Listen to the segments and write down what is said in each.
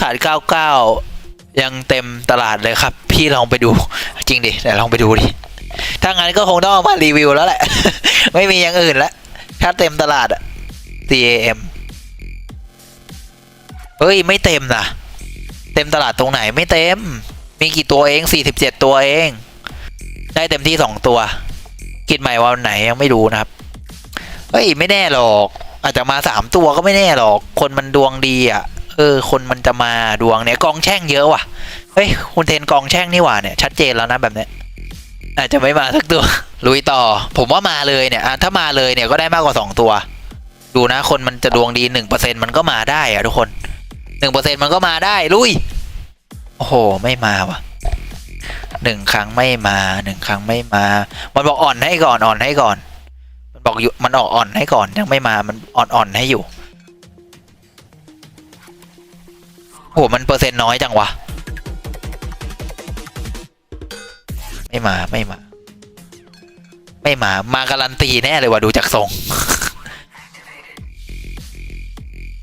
ขาด 99 ยังเต็มตลาดเลยครับ พี่ลองไปดู จริงดิแต่ลองไปดูดิ ถ้างั้นก็คงต้องมารีวิวแล้วแหละ ไม่มีอย่างอื่นแล้วถ้าเต็มตลาดอะ CAM เฮ้ย ไม่เต็มนะเต็มตลาดตรงไหนไม่เต็ม มีกี่ตัวเอง 47 ตัวเอง ได้เต็มที่ 2 ตัวคิดใหม่ว่าวันไหนยังไม่รู้นะครับ เฮ้ย ไม่แน่หรอก อาจจะมา 3 ตัวก็ไม่แน่หรอก คนมันดวงดีอะ เออ คนมันจะมาดวงเนี่ยกองแช่งเยอะว่ะ เฮ้ย คุณเทนกองแช่งนี่หว่าเนี่ย ชัดเจนแล้วนะแบบเนี้ยอาจจะไม่มาสักตัว ลุยต่อ ผมว่ามาเลยเนี่ยถ้ามาเลยเนี่ยก็ได้มากกว่า2ตัว ดูนะคนมันจะดวงดี1%มันก็มาได้อะทุกคน1%มันก็มาได้ ลุย โอ้โห ไม่มาว่ะหนึ่งครั้งไม่มาหนึ่งครั้งไม่มา มันบอกอ่อนให้ก่อนอ่อนให้ก่อน มันบอกอยู่มันออกอ่อนให้ก่อนยังไม่มามันอ่อนอ่อนให้อยู่ โอ้โหมันเปอร์เซ็นต์น้อยจังวะ ไม่มาไม่มา ไม่มา มาการันตีแน่เลยว่ะดูจากทรง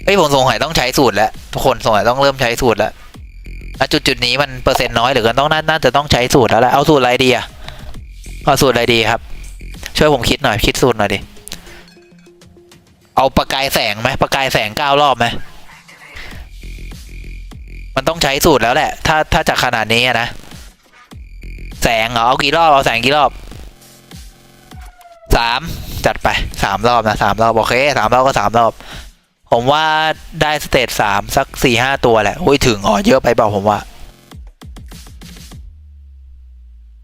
เฮ้ยผมสงสัยต้องใช้สูตรแล้ว ทุกคนสงสัยต้องเริ่มใช้สูตรแล้วณจุดจุดนี้มันเปอร์เซ็นต์น้อยเหลือเกินต้องน่าจะต้องใช้สูตรแล้วแหละเอาสูตรอะไรดีอะเอาสูตรอะไรดีครับ ช่วยผมคิดหน่อยคิดสูตรหน่อยดิเอาประกายแสงไหมประกายแสงเก้ารอบไหม ใช้สูตรแล้วแหละ ถ้าถ้าจากขนาดนี้นะ แสงเหรอเอากี่รอบ เอาแสงกี่รอบสามจัดไปสามรอบนะสามรอบ โอเคสามรอบก็สามรอบ ผมว่าได้สเตจสามสักสี่ห้าตัวแหละอุ้ยถึงอ๋อเยอะไปเปล่าผมว่า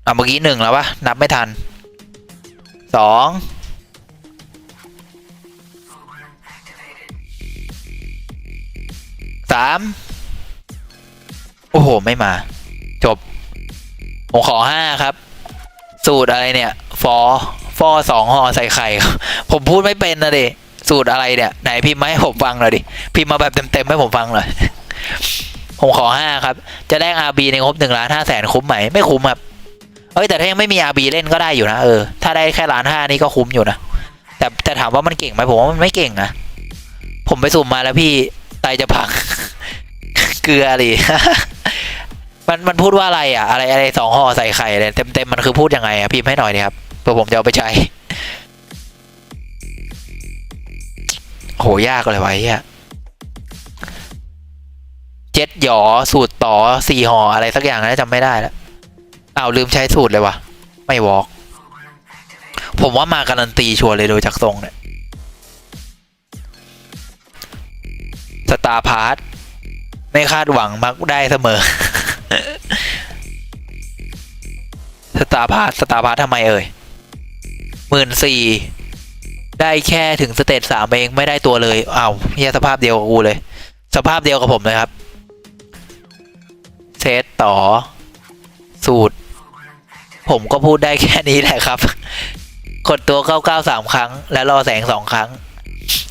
อะเมื่อกี้หนึ่งแล้วปะนับไม่ทันสองสาม โอ้โห ไม่มา จบ ผมขอห้าครับ สูตรอะไรเนี่ย ฟอ ฟอสองห่อใส่ไข่ผมพูดไม่เป็นนะดิ สูตรอะไรเนี่ย ไหนพิมพ์มาให้ผมฟังหน่อยดิ พิมพ์มาแบบเต็มๆให้ผมฟังหน่อย ผมขอห้าครับ จะแลก RB ในงบหนึ่งล้านห้าแสนคุ้มไหม ไม่คุ้มครับ เอ้ยแต่ถ้ายังไม่มี RB เล่นก็ได้อยู่นะเออ ถ้าได้แค่ล้านห้านี่ก็คุ้มอยู่นะ แต่แต่ถามว่ามันเก่งไหมผมว่ามันไม่เก่งนะ ผมไปสุ่มมาแล้วพี่ไตจะพัง เกลือดิ มันมันพูดว่าอะไรอะ อะไรอะไรสองห่อใส่ไข่เลยเต็มเต็มมันคือพูดยังไงอะพิมพ์ให้หน่อยดิครับเพื่อผมจะเอาไปใช้โหยากเลยวะเฮียเจ็ดหยอสูตรต่อสี่ห่ออะไรสักอย่างนะจำไม่ได้แล้วอ้าวลืมใช้สูตรเลยวะไม่วอกผมว่ามาการันตีชัวร์เลยโดยจากทรงเนี่ยสตาร์พาร์ทไม่คาดหวังมักได้เสมอ สตาร์พาสตาร์พาทำไมเอ่ยหมื่นสี่ได้แค่ถึงสเตจสามเองไม่ได้ตัวเลยเอ้าวเฮียสภาพเดียวกับกูเลย สภาพเดียวกับผมเลยครับ เซตต่อ สูตร ผมก็พูดได้แค่นี้แหละครับ กดตัว99สามครั้ง แล้วรอแสงสองครั้ง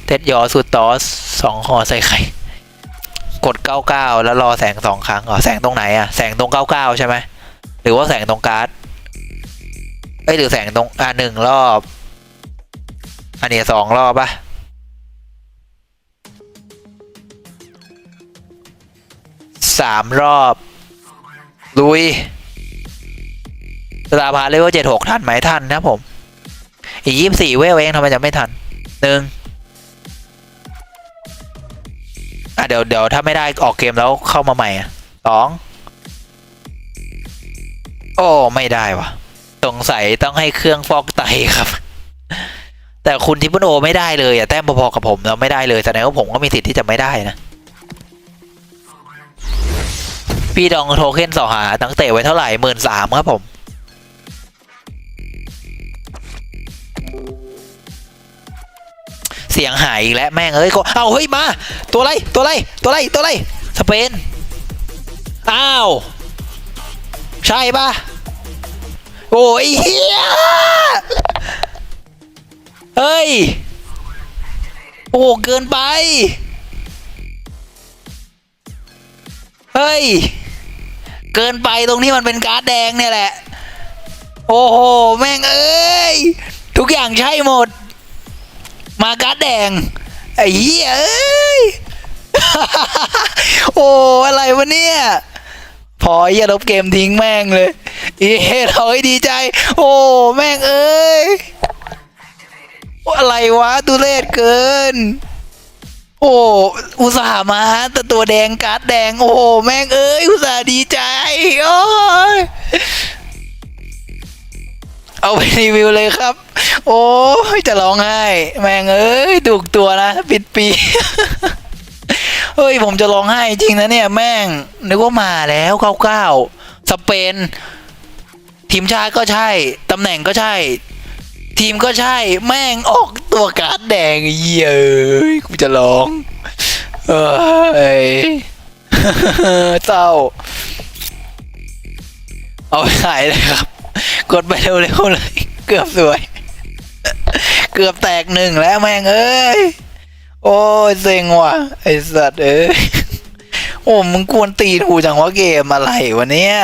เทสยอสูตรต่อสองห่อใส่ไข่กด 99 แล้วรอแสงสองครั้งอ๋อแสงตรงไหนอะแสงตรง 99 ใช่ไหม หรือว่าแสงตรงการ์ด เอ้ยหรือแสงตรงอ่าหนึ่งรอบ อันนี้สองรอบปะสามรอบ ลุยสตาร์พาร์เลเวลเจ็ดหกทันไหมทันนะผม อีกยี่สิบสี่เวลเองทำไมจะไม่ทันหนึ่งอะเดี๋ยวเดี๋ยวถ้าไม่ได้ออกเกมแล้วเข้ามาใหม่อะสองโอ้ ไม่ได้วะส งสัยต้องให้เครื่องฟอกไตครับ แต่คุณทิปเปิลโอไม่ได้เลยอะแต้มพอๆกับผมเราไม่ได้เลยแสดงว่าผมก็มีสิทธิ์ที่จะไม่ได้นะ พี่ดองโทเค็นสอหาตั้งเตะไว้เท่าไหร่หมื่นสามครับผมเสียงหายอีกแล้วแม่งเอ้ยเอาเฮ้ยมา ตัวอะไรตัวอะไรตัวอะไรตัวอะไรสเปน อ้าว ใช่ปะ โอ้ยเฮียเฮ้ย โอ้เกินไป เฮ้ย เกินไปตรงที่มันเป็นการ์ดแดงเนี่ยแหละ โอ้โห แม่งเอ้ย ทุกอย่างใช่หมด มาการ์ดแดง ไอ้เหี้ยเอ้ย โอ้ อะไรวะเนี่ย พออย่าลบเกมทิ้งแม่งเลย เอ๊ะเราดีใจ โอ้แม่งเอ้ยอะไรวะตุเรศเกิน โอ้อุตส่าห์มาแต่ตัวแดงการ์ดแดง โอ้แม่งเอ้ยอุตส่าห์ดีใจโอ้ยเอาไปรีวิวเลยครับ โอ้ยจะร้องไห้แม่งเอ้ยถูกตัวนะปิดปีเฮ้ยผมจะร้องไห้จริงนะเนี่ยแม่งนึกว่ามาแล้วเก้าเก้าสเปน ทีมชาติก็ใช่ ตำแหน่งก็ใช่ ทีมก็ใช่ แม่งออกตัวการ์ดแดงเยเอ้ยกูจะร้อง เอ้ยเศร้า เอาไปขายเลยครับ กดไปเร็วๆเลย เกือบสวย เกือบแตกหนึ่งแล้วแม่งเอ้ย โอ้ยเซ็งว่ะ ไอสัตว์เอ้ย โอ้มึงกวนตีนกูจังวะเกมอะไรวะเนี่ย